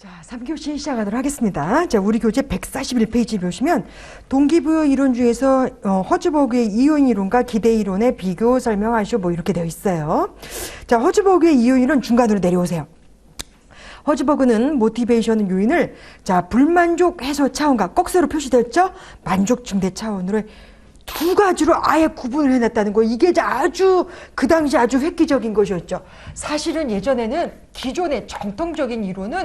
자, 3교시 시작하도록 하겠습니다. 자, 우리 교재 141페이지 보시면 동기부여 이론주에서 어, 허즈버그의 이용 이론과 기대 이론의 비교 설명하시오 뭐 이렇게 되어 있어요. 자, 허즈버그의 이용 이론 중간으로 내려오세요. 허즈버그는 모티베이션 요인을 자, 불만족 해소 차원과 꺽쇠로 표시됐죠? 만족 증대 차원으로 두 가지로 아예 구분을 해놨다는 거 이게 아주 그 당시 아주 획기적인 것이었죠. 사실은 예전에는 기존의 정통적인 이론은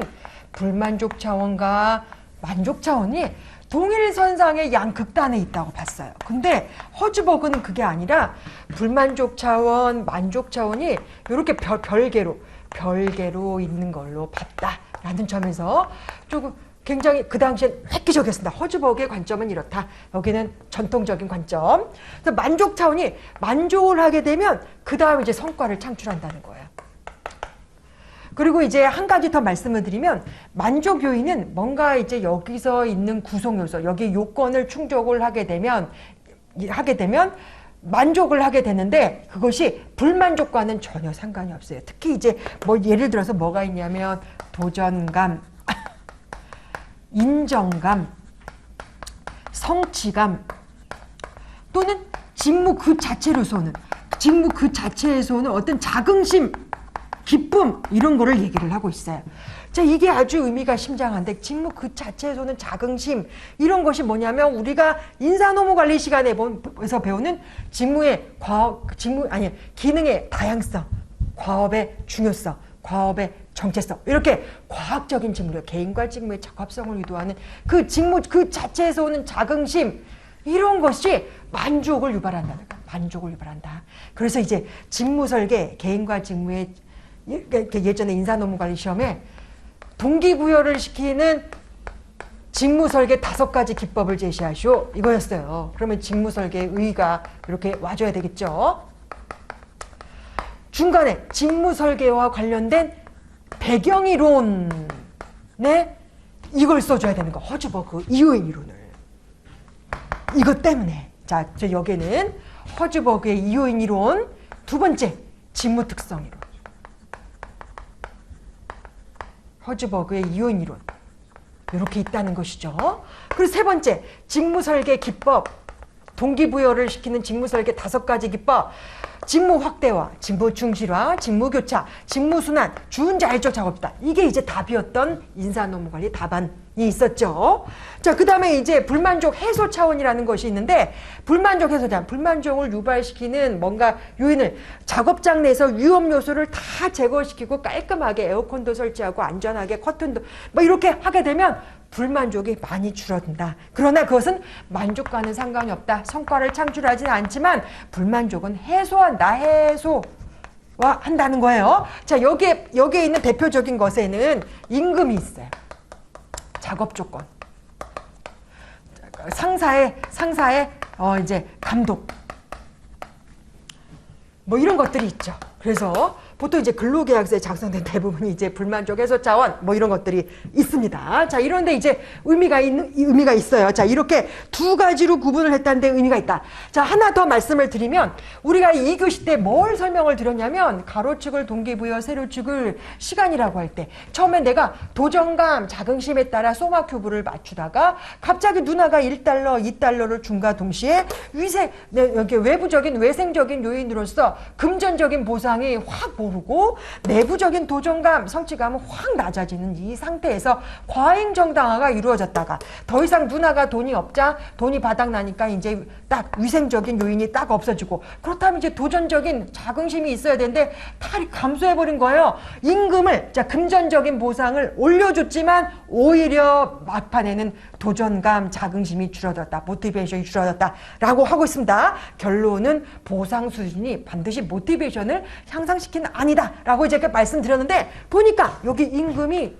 불만족 차원과 만족 차원이 동일선상의 양극단에 있다고 봤어요. 근데 허즈버그는 그게 아니라 불만족 차원, 만족 차원이 이렇게 별, 별개로 별개로 있는 걸로 봤다라는 점에서 조금 굉장히 그 당시엔 획기적이었습니다. 허즈버그의 관점은 이렇다. 여기는 전통적인 관점. 만족 차원이 만족을 하게 되면 그 다음 이제 성과를 창출한다는 거예요. 그리고 이제 한 가지 더 말씀을 드리면 만족 요인은 뭔가 이제 여기서 있는 구성 요소, 여기 요건을 충족을 하게 되면 하게 되면 만족을 하게 되는데 그것이 불만족과는 전혀 상관이 없어요. 특히 이제 뭐 예를 들어서 뭐가 있냐면 도전감, 인정감, 성취감 또는 직무 그 자체로서는 직무 그 자체에서는 어떤 자긍심, 기쁨 이런 거를 얘기를 하고 있어요. 자, 이게 아주 의미가 심장한데 직무 그 자체에서는 자긍심 이런 것이 뭐냐면 우리가 인사노무 관리 시간에서 배우는 직무의 과업 직무 아니 기능의 다양성, 과업의 중요성, 과업의 정체성 이렇게 과학적인 직무를 개인과 직무의 적합성을 유도하는 그 직무 그 자체에서 오는 자긍심 이런 것이 만족을 유발한다는 거야. 만족을 유발한다. 그래서 이제 직무 설계 개인과 직무의 예전에 인사노무관리 시험에 동기부여를 시키는 직무 설계 다섯 가지 기법을 제시하시오 이거였어요. 그러면 직무 설계의 의의가 이렇게 와줘야 되겠죠. 중간에 직무 설계와 관련된 배경이론에 이걸 써줘야 되는 거. 허즈버그 이후의 이론을. 이것 때문에. 자, 저 여기는 허즈버그의 이호인 이론. 두 번째, 직무 특성 이론. 허즈버그의 이호인 이론. 이렇게 있다는 것이죠. 그리고 세 번째, 직무 설계 기법. 동기부여를 시키는 직무 설계 다섯 가지 기법. 직무 확대화, 직무 충실화, 직무 교차, 직무 순환, 주은자일적 작업이다. 이게 이제 답이었던 인사노무 관리 답안이 있었죠. 자, 그 다음에 이제 불만족 해소 차원이라는 것이 있는데, 불만족 해소 차원, 불만족을 유발시키는 뭔가 요인을 작업장 내에서 위험 요소를 다 제거시키고 깔끔하게 에어컨도 설치하고 안전하게 커튼도 뭐 이렇게 하게 되면 불만족이 많이 줄어든다. 그러나 그것은 만족과는 상관이 없다. 성과를 창출하지는 않지만 불만족은 해소한다. 해소. 와 한다는 거예요. 자 여기에 여기에 있는 대표적인 것에는 임금이 있어요. 작업 조건. 상사의 상사의 어 이제 감독. 뭐 이런 것들이 있죠. 그래서 보통 이제 근로계약서에 작성된 대부분이 이제 불만족 해소 차원 뭐 이런 것들이 있습니다. 자, 이런데 이제 의미가 있는 의미가 있어요. 자, 이렇게 두 가지로 구분을 했다는 데 의미가 있다. 자, 하나 더 말씀을 드리면 우리가 이 교시 때 뭘 설명을 드렸냐면 가로축을 동기부여 세로축을 시간이라고 할 때 처음에 내가 도전감, 자긍심에 따라 소마 큐브를 맞추다가 갑자기 누나가 1달러, 2달러를 준과 동시에 위세 네, 여기 외부적인 외생적인 요인으로서 금전적인 보상이 확 오르고 내부적인 도전감, 성취감은 확 낮아지는 이 상태에서 과잉 정당화가 이루어졌다가 더 이상 누나가 돈이 없자 돈이 바닥나니까 이제 딱 위생적인 요인이 딱 없어지고 그렇다면 이제 도전적인 자긍심이 있어야 되는데 다 감소해버린 거예요. 임금을 자 금전적인 보상을 올려줬지만 오히려 막판에는 도전감, 자긍심이 줄어들었다. 모티베이션이 줄어들었다라고 하고 있습니다. 결론은 보상 수준이 반드시 모티베이션을 향상시키는 아니다라고 이제 말씀드렸는데 보니까 여기 임금이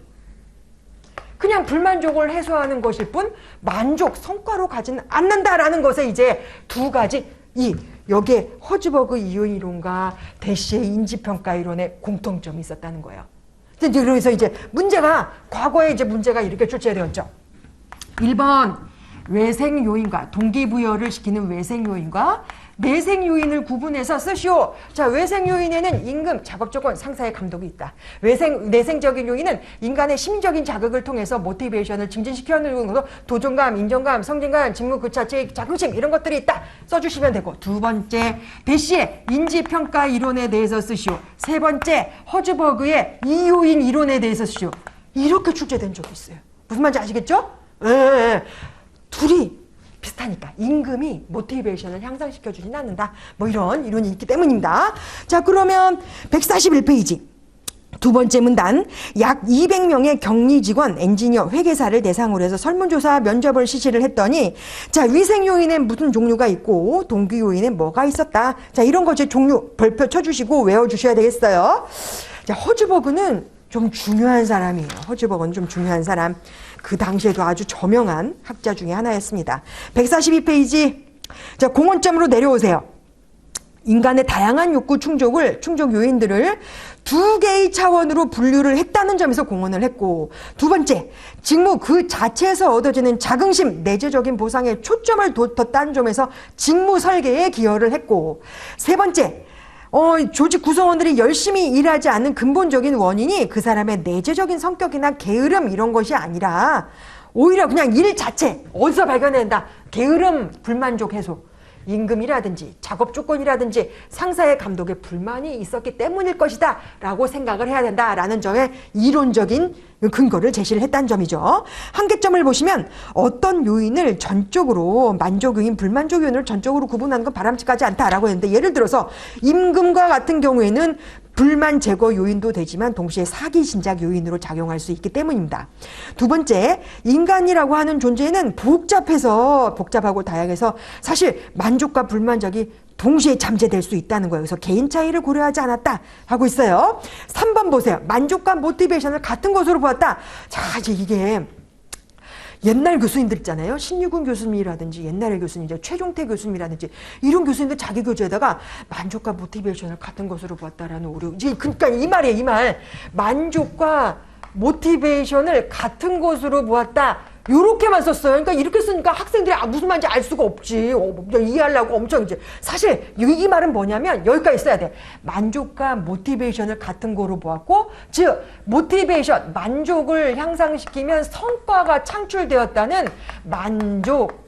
그냥 불만족을 해소하는 것일 뿐 만족, 성과로 가지는 않는다라는 것에 이제 두 가지 이 여기에 허즈버그 이론 이론과 대시의 인지평가 이론의 공통점이 있었다는 거예요. 그래서 이제 문제가 과거에 이제 문제가 이렇게 출제되었죠. 1번 외생 요인과 동기부여를 시키는 외생 요인과 내생 요인을 구분해서 쓰시오. 자, 외생 요인에는 임금, 작업 조건, 상사의 감독이 있다. 외생, 내생적인 요인은 인간의 심리적인 자극을 통해서 모티베이션을 증진시켜주는 것도 도전감, 인정감, 성진감, 직무 그 자체의 자긍심 이런 것들이 있다. 써주시면 되고 두 번째 대시의 인지평가 이론에 대해서 쓰시오. 세 번째 허즈버그의 이요인 이론에 대해서 쓰시오. 이렇게 출제된 적이 있어요. 무슨 말인지 아시겠죠? 예, 예. 둘이 비슷하니까 임금이 모티베이션을 향상시켜 주진 않는다. 뭐 이런 이론이 있기 때문입니다. 자, 그러면 141페이지. 두 번째 문단 약 200명의 격리 직원, 엔지니어, 회계사를 대상으로 해서 설문조사 면접을 실시를 했더니 자 위생 요인엔 무슨 종류가 있고 동기 요인엔 뭐가 있었다. 자 이런 거제 종류 별표 쳐주시고 외워주셔야 되겠어요. 자 허즈버그는 좀 중요한 사람이에요. 허즈버그는 좀 중요한 사람. 그 당시에도 아주 저명한 학자 중에 하나였습니다. 142페이지 자 공원점으로 내려오세요. 인간의 다양한 욕구 충족을 충족 요인들을 두 개의 차원으로 분류를 했다는 점에서 공헌을 했고 두 번째 직무 그 자체에서 얻어지는 자긍심 내재적인 보상에 초점을 뒀다는 점에서 직무 설계에 기여를 했고 세 번째 어, 조직 구성원들이 열심히 일하지 않는 근본적인 원인이 그 사람의 내재적인 성격이나 게으름 이런 것이 아니라 오히려 그냥 일 자체 어디서 발견된다. 게으름 불만족 해소 임금이라든지 작업 조건이라든지 상사의 감독에 불만이 있었기 때문일 것이다 라고 생각을 해야 된다라는 점에 이론적인 근거를 제시를 했다는 점이죠. 한계점을 보시면 어떤 요인을 전적으로 만족 요인, 불만족 요인을 전적으로 구분하는 건 바람직하지 않다라고 했는데 예를 들어서 임금과 같은 경우에는 불만 제거 요인도 되지만 동시에 사기 진작 요인으로 작용할 수 있기 때문입니다. 두 번째, 인간이라고 하는 존재는 복잡해서 복잡하고 다양해서 사실 만족과 불만족이 동시에 잠재될 수 있다는 거예요. 그래서 개인 차이를 고려하지 않았다 하고 있어요. 3번 보세요. 만족과 모티베이션을 같은 것으로 보았다. 자, 이제 이게 옛날 교수님들 있잖아요. 신유근 교수님이라든지 옛날의 교수님, 이제 최종태 교수님이라든지 이런 교수님들 자기 교재에다가 만족과 모티베이션을 같은 것으로 보았다라는 오류. 이제 그러니까 이 말이에요, 이 말. 만족과 모티베이션을 같은 것으로 보았다. 요렇게만 썼어요. 그러니까 이렇게 쓰니까 학생들이 아, 무슨 말인지 알 수가 없지. 어, 뭐, 이해하려고 엄청 이제. 사실 이, 이 말은 뭐냐면 여기까지 써야 돼. 만족과 모티베이션을 같은 거로 보았고, 즉, 모티베이션, 만족을 향상시키면 성과가 창출되었다는 만족,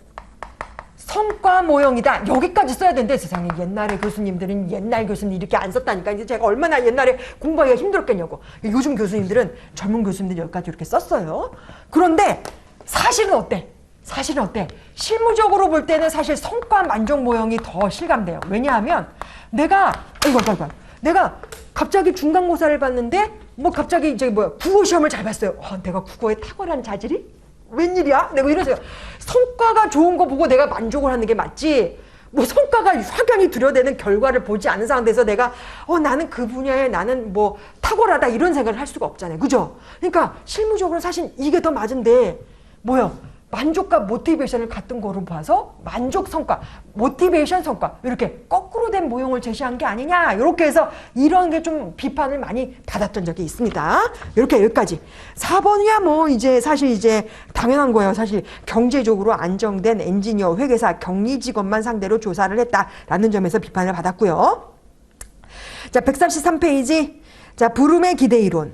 성과 모형이다. 여기까지 써야 된대, 세상에. 옛날에 교수님들은 옛날 교수님 이렇게 안 썼다니까. 이제 제가 얼마나 옛날에 공부하기가 힘들었겠냐고. 요즘 교수님들은 젊은 교수님들 여기까지 이렇게 썼어요. 그런데 사실은 어때? 사실은 어때? 실무적으로 볼 때는 사실 성과 만족 모형이 더 실감돼요. 왜냐하면 내가, 이거, 이거, 이거. 내가 갑자기 중간고사를 봤는데 뭐 갑자기 이제 뭐야 국어 시험을 잘 봤어요. 어, 내가 국어에 탁월한 자질이? 웬일이야? 내가 이러세요. 성과가 좋은 거 보고 내가 만족을 하는 게 맞지. 뭐 성과가 확연히 두려대는 결과를 보지 않은 상태에서 내가 어 나는 그 분야에 나는 뭐 탁월하다 이런 생각을 할 수가 없잖아요. 그죠? 그러니까 실무적으로 사실 이게 더 맞은데 뭐요? 만족과 모티베이션을 같은 거로 봐서 만족 성과, 모티베이션 성과 이렇게 거꾸로 된 모형을 제시한 게 아니냐 이렇게 해서 이런 게 좀 비판을 많이 받았던 적이 있습니다. 이렇게 여기까지 4번이야 뭐 이제 사실 이제 당연한 거예요. 사실 경제적으로 안정된 엔지니어, 회계사, 격리 직원만 상대로 조사를 했다라는 점에서 비판을 받았고요. 자, 133페이지. 자, 부름의 기대 이론.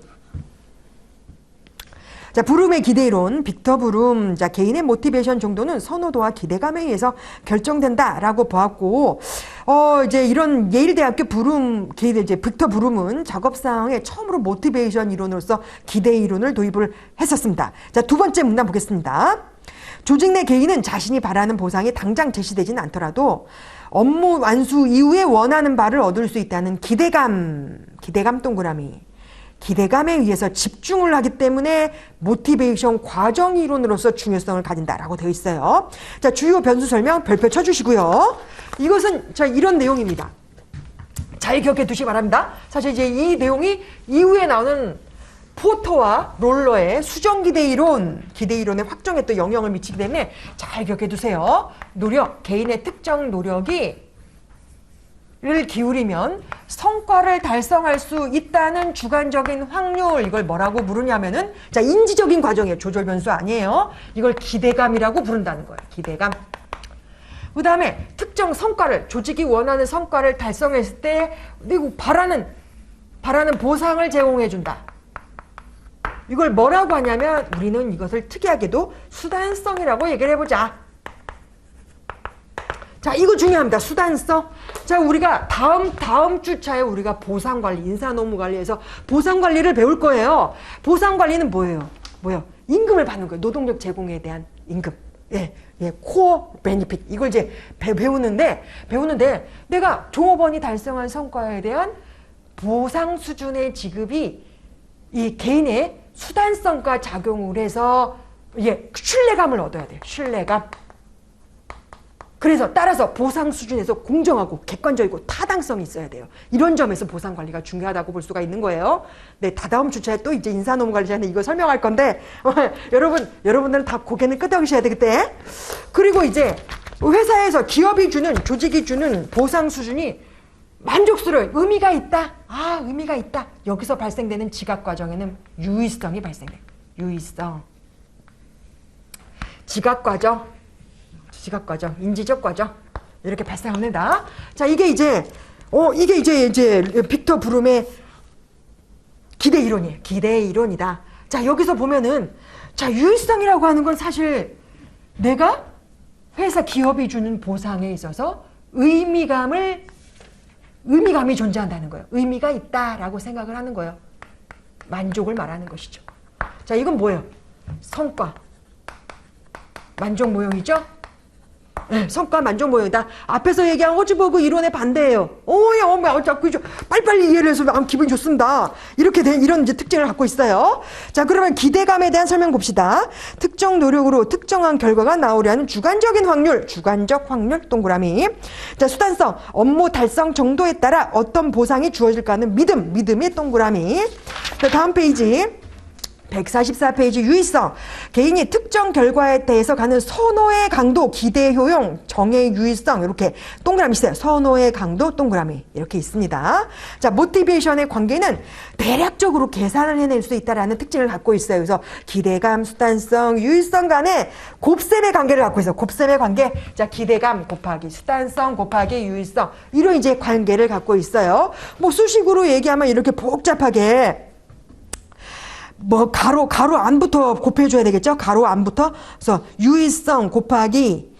자, 부름의 기대론, 빅터 부름, 자, 개인의 모티베이션 정도는 선호도와 기대감에 의해서 결정된다라고 보았고, 어, 이제 이런 예일대학교 부름, 이제 빅터 부름은 작업상에 처음으로 모티베이션 이론으로서 기대 이론을 도입을 했었습니다. 자, 두 번째 문단 보겠습니다. 조직 내 개인은 자신이 바라는 보상이 당장 제시되진 않더라도 업무 완수 이후에 원하는 바를 얻을 수 있다는 기대감, 기대감 동그라미. 기대감에 의해서 집중을 하기 때문에 모티베이션 과정 이론으로서 중요성을 가진다라고 되어 있어요. 자, 주요 변수 설명 별표 쳐주시고요. 이것은 자 이런 내용입니다. 잘 기억해 두시기 바랍니다. 사실 이제 이 내용이 이후에 나오는 포터와 롤러의 수정 기대 이론, 기대 이론의 확정에 또 영향을 미치기 때문에 잘 기억해 두세요. 노력, 개인의 특정 노력이 를 기울이면 성과를 달성할 수 있다는 주관적인 확률 이걸 뭐라고 부르냐면은 자 인지적인 과정이에요 조절 변수 아니에요 이걸 기대감이라고 부른다는 거예요 기대감 그 다음에 특정 성과를, 조직이 원하는 성과를 달성했을 때, 그리고 바라는, 바라는 보상을 제공해 준다. 이걸 뭐라고 하냐면, 우리는 이것을 특이하게도 수단성이라고 얘기를 해보자. 자, 이거 중요합니다. 수단성. 자, 우리가 다음, 다음 주차에 우리가 보상관리, 인사노무관리에서 보상관리를 배울 거예요. 보상관리는 뭐예요? 뭐예요? 임금을 받는 거예요. 노동력 제공에 대한 임금. 예, 예, 코어 베니핏. 이걸 이제 배, 배우는데, 배우는데, 내가 종업원이 달성한 성과에 대한 보상 수준의 지급이 이 개인의 수단성과 작용을 해서, 예, 신뢰감을 얻어야 돼요. 신뢰감. 그래서 따라서 보상 수준에서 공정하고 객관적이고 타당성이 있어야 돼요. 이런 점에서 보상 관리가 중요하다고 볼 수가 있는 거예요. 네, 다다음 주차에 또 이제 인사노무 관리자는 이거 설명할 건데 여러분 여러분들은 다 고개는 끄덕이셔야 돼 그때. 그리고 이제 회사에서 기업이 주는 조직이 주는 보상 수준이 만족스러워 의미가 있다. 아 의미가 있다. 여기서 발생되는 지각 과정에는 유의성이 발생돼. 유의성. 지각 과정. 지각 과정, 인지적 과정 이렇게 발생합니다. 자, 이게 이제 어 이게 이제 이제 빅터 브룸의 기대 이론이에요. 기대 이론이다. 자, 여기서 보면은 자, 유의성이라고 하는 건 사실 내가 회사 기업이 주는 보상에 있어서 의미감을 의미감이 존재한다는 거예요. 의미가 있다라고 생각을 하는 거예요. 만족을 말하는 것이죠. 자, 이건 뭐예요? 성과. 만족 모형이죠? 네, 성과 만족 모형이다. 앞에서 얘기한 호즈버그 이론의 반대예요. 오야, 어머, 자꾸 좀 빨리빨리 이해를 해서 마음 기분이 좋습니다. 이렇게 된 이런 이제 특징을 갖고 있어요. 자, 그러면 기대감에 대한 설명 봅시다. 특정 노력으로 특정한 결과가 나오려는 주관적인 확률, 주관적 확률 동그라미. 자, 수단성, 업무 달성 정도에 따라 어떤 보상이 주어질까 하는 믿음, 믿음의 동그라미. 자, 다음 페이지. 144페이지 유의성. 개인이 특정 결과에 대해서 가는 선호의 강도, 기대 효용, 정의 유의성 이렇게 동그라미 있어요. 선호의 강도 동그라미 이렇게 있습니다. 자, 모티베이션의 관계는 대략적으로 계산을 해낼 수 있다라는 특징을 갖고 있어요. 그래서 기대감, 수단성, 유의성 간에 곱셈의 관계를 갖고 있어요. 곱셈의 관계. 자, 기대감 곱하기 수단성 곱하기 유의성 이런 이제 관계를 갖고 있어요. 뭐 수식으로 얘기하면 이렇게 복잡하게 뭐 가로 가로 안부터 곱해줘야 되겠죠? 가로 안부터? 그래서 유의성 곱하기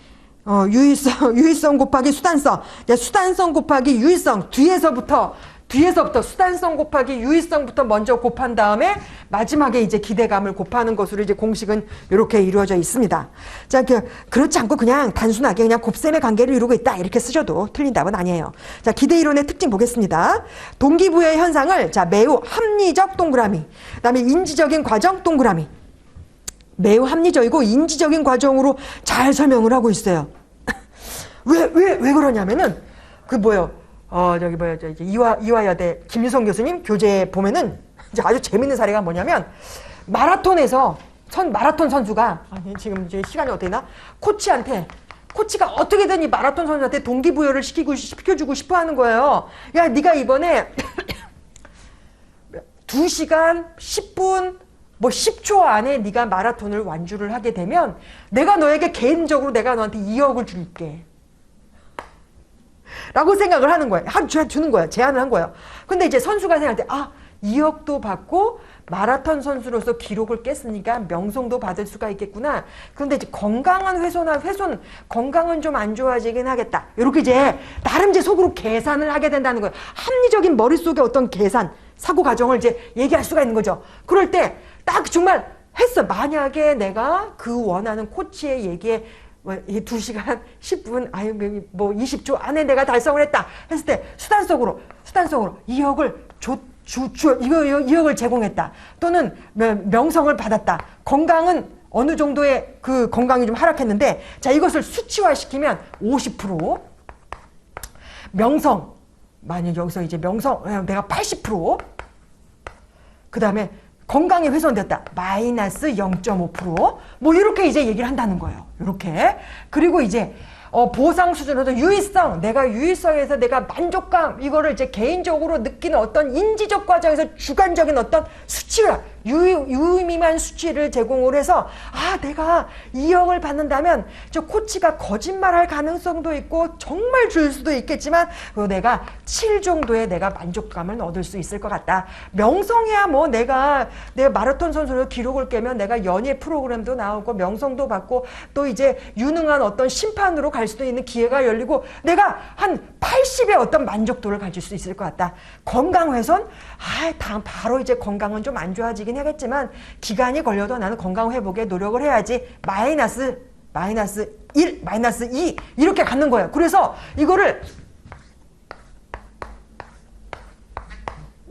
어 유의성 유의성 곱하기 수단성. 수단성 곱하기 유의성. 뒤에서부터 뒤에서부터 수단성 곱하기 유의성부터 먼저 곱한 다음에 마지막에 이제 기대감을 곱하는 것으로 이제 공식은 이렇게 이루어져 있습니다. 자, 그, 그렇지 않고 그냥 단순하게 그냥 곱셈의 관계를 이루고 있다. 이렇게 쓰셔도 틀린 답은 아니에요. 자, 기대 이론의 특징 보겠습니다. 동기부여 현상을 자, 매우 합리적 동그라미. 그 다음에 인지적인 과정 동그라미. 매우 합리적이고 인지적인 과정으로 잘 설명을 하고 있어요. 왜, 왜, 왜 그러냐면은, 그 뭐요, 어, 저기 뭐야, 저 이화, 이화여대 김유성 교수님 교재 보면은 이제 아주 재밌는 사례가 뭐냐면 마라톤에서 선, 마라톤 선수가, 아니, 지금 이제 시간이 어떻게 되나? 코치한테 코치가 어떻게든 이 마라톤 선수한테 동기부여를 시키고 시켜주고 싶어 하는 거예요. 야, 네가 이번에 2시간 10분 뭐 10초 안에 네가 마라톤을 완주를 하게 되면 내가 너에게 개인적으로 내가 너한테 2억을 줄게. 라고 생각을 하는 거예요. 한, 주는 거예요. 제안을 한 거예요. 근데 이제 선수가 생각할 때, 아, 2억도 받고 마라톤 선수로서 기록을 깼으니까 명성도 받을 수가 있겠구나. 그런데 이제 건강한 훼손한 훼손, 건강은 좀 안 좋아지긴 하겠다. 이렇게 이제 나름 이제 속으로 계산을 하게 된다는 거예요. 합리적인 머릿속에 어떤 계산, 사고 과정을 이제 얘기할 수가 있는 거죠. 그럴 때 딱 정말 했어. 만약에 내가 그 원하는 코치의 얘기에 이2 시간 10분, 아유, 뭐 20초 안에 내가 달성을 했다 했을 때 수단적으로, 수단적으로 2억을 줘, 주, 주, 이거, 2억을 제공했다. 또는 명성을 받았다. 건강은 어느 정도의 그 건강이 좀 하락했는데, 자, 이것을 수치화시키면 50%, 명성, 만약 여기서 이제 명성, 내가 80%, 그 다음에 건강이 훼손됐다. 마이너스 0.5%뭐 이렇게 이제 얘기를 한다는 거예요. 이렇게. 그리고 이제 어, 보상 수준으로도 유의성, 내가 유의성에서 내가 만족감, 이거를 이제 개인적으로 느끼는 어떤 인지적 과정에서 주관적인 어떤 수치화, 유, 유의미만 수치를 제공을 해서 아 내가 2억을 받는다면 저 코치가 거짓말할 가능성도 있고 정말 줄 수도 있겠지만 그 내가 7 정도의 내가 만족감을 얻을 수 있을 것 같다. 명성이야 뭐 내가 내가 마라톤 선수로 기록을 깨면 내가 연예 프로그램도 나오고 명성도 받고 또 이제 유능한 어떤 심판으로 갈 수도 있는 기회가 열리고 내가 한 80의 어떤 만족도를 가질 수 있을 것 같다. 건강 훼손? 아, 다음 바로 이제 건강은 좀 안 좋아지긴 하겠지만 기간이 걸려도 나는 건강 회복에 노력을 해야지. 마이너스 마이너스 1, 마이너스 2 이렇게 갖는 거예요. 그래서 이거를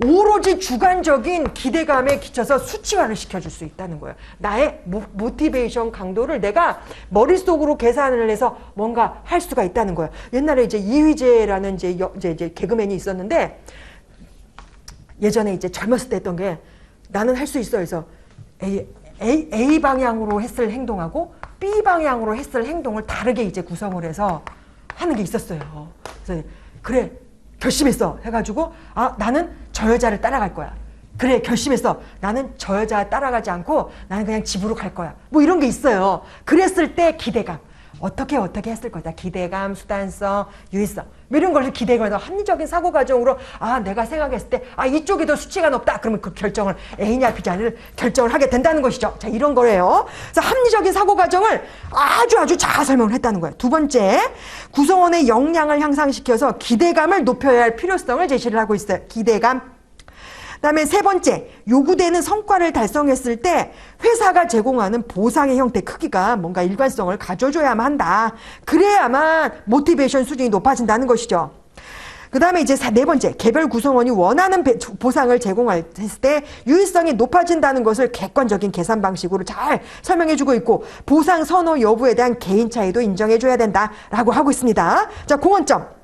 오로지 주관적인 기대감에 기쳐서 수치화를 시켜줄 수 있다는 거예요. 나의 모, 모티베이션 강도를 내가 머릿속으로 계산을 해서 뭔가 할 수가 있다는 거예요. 옛날에 이제 이휘재라는 이제, 여, 이제, 이제 개그맨이 있었는데 예전에 이제 젊었을 때 했던 게 나는 할 수 있어 해서 A, A, A 방향으로 했을 행동하고 B 방향으로 했을 행동을 다르게 이제 구성을 해서 하는 게 있었어요. 그래서 그래 결심했어 해가지고 아 나는 저 여자를 따라갈 거야. 그래 결심했어. 나는 저 여자 따라가지 않고 나는 그냥 집으로 갈 거야. 뭐 이런 게 있어요. 그랬을 때 기대감. 어떻게 어떻게 했을 거다. 기대감, 수단성, 유의성. 뭐 이런 걸 기대감에서 합리적인 사고 과정으로 아 내가 생각했을 때 아 이쪽이 더 수치가 높다. 그러면 그 결정을 A냐 B냐를 결정을 하게 된다는 것이죠. 자 이런 거예요. 그래서 합리적인 사고 과정을 아주 아주 잘 설명을 했다는 거예요. 두 번째 구성원의 역량을 향상시켜서 기대감을 높여야 할 필요성을 제시를 하고 있어요. 기대감. 그다음에 세 번째 요구되는 성과를 달성했을 때 회사가 제공하는 보상의 형태 크기가 뭔가 일관성을 가져줘야만 한다. 그래야만 모티베이션 수준이 높아진다는 것이죠. 그 다음에 이제 사- 네 번째, 개별 구성원이 원하는 배- 보상을 제공할 때 유의성이 높아진다는 것을 객관적인 계산 방식으로 잘 설명해주고 있고 보상 선호 여부에 대한 개인 차이도 인정해줘야 된다라고 하고 있습니다. 자, 공원점.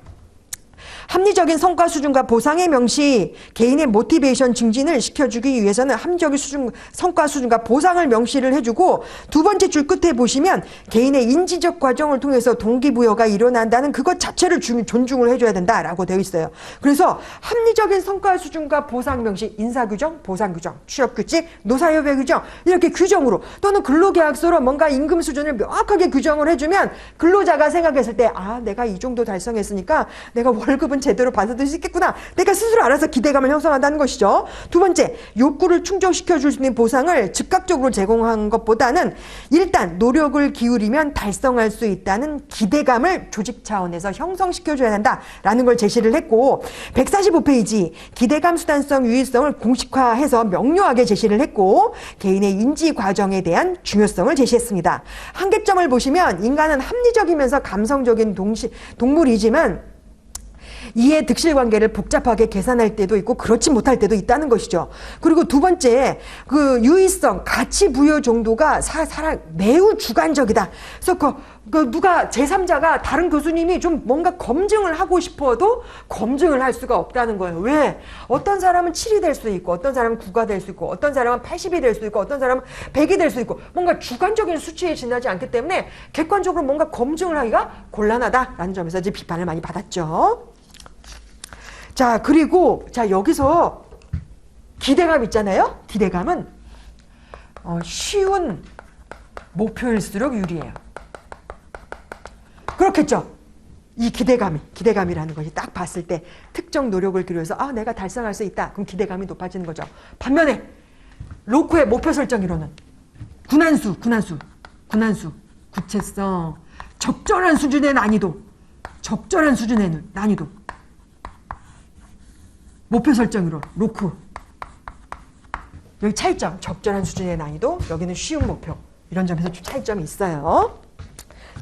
합리적인 성과 수준과 보상의 명시, 개인의 모티베이션 증진을 시켜주기 위해서는 합리적인 수준, 성과 수준과 보상을 명시를 해주고 두 번째 줄 끝에 보시면 개인의 인지적 과정을 통해서 동기부여가 일어난다는 그것 자체를 주- 존중을 해줘야 된다라고 되어 있어요. 그래서 합리적인 성과 수준과 보상 명시, 인사규정, 보상규정, 취업규칙, 노사협의 규정 이렇게 규정으로 또는 근로계약서로 뭔가 임금 수준을 명확하게 규정을 해주면 근로자가 생각했을 때 아 내가 이 정도 달성했으니까 내가 월급은 제대로 받을 수 있겠구나. 내가 스스로 알아서 기대감을 형성한다는 것이죠. 두 번째, 욕구를 충족시켜 줄 수 있는 보상을 즉각적으로 제공한 것보다는 일단 노력을 기울이면 달성할 수 있다는 기대감을 조직 차원에서 형성시켜 줘야 된다라는 걸 제시를 했고 145페이지 기대감 수단성 유의성을 공식화해서 명료하게 제시를 했고 개인의 인지 과정에 대한 중요성을 제시했습니다. 한계점을 보시면 인간은 합리적이면서 감성적인 동시, 동물이지만 이해 득실 관계를 복잡하게 계산할 때도 있고 그렇지 못할 때도 있다는 것이죠. 그리고 두 번째 그 유의성, 가치 부여 정도가 사, 사람 매우 주관적이다. 그래서 그, 그 누가 제3자가 다른 교수님이 좀 뭔가 검증을 하고 싶어도 검증을 할 수가 없다는 거예요. 왜? 어떤 사람은 7이 될 수 있고 어떤 사람은 9가 될 수 있고 어떤 사람은 80이 될 수 있고 어떤 사람은 100이 될 수 있고 뭔가 주관적인 수치에 지나지 않기 때문에 객관적으로 뭔가 검증을 하기가 곤란하다라는 점에서 이제 비판을 많이 받았죠. 자, 그리고 자, 여기서 기대감 있잖아요. 기대감은 어, 쉬운 목표일수록 유리해요. 그렇겠죠. 이 기대감이 기대감이라는 것이 딱 봤을 때 특정 노력을 기울여서 아 내가 달성할 수 있다. 그럼 기대감이 높아지는 거죠. 반면에 로코의 목표 설정 이론은 군한수, 군한수, 군한수, 구체성, 적절한 수준의 난이도, 적절한 수준의 난이도. 목표 설정으로 로크. 여기 차이점 적절한 수준의 난이도 여기는 쉬운 목표. 이런 점에서 좀 차이점이 있어요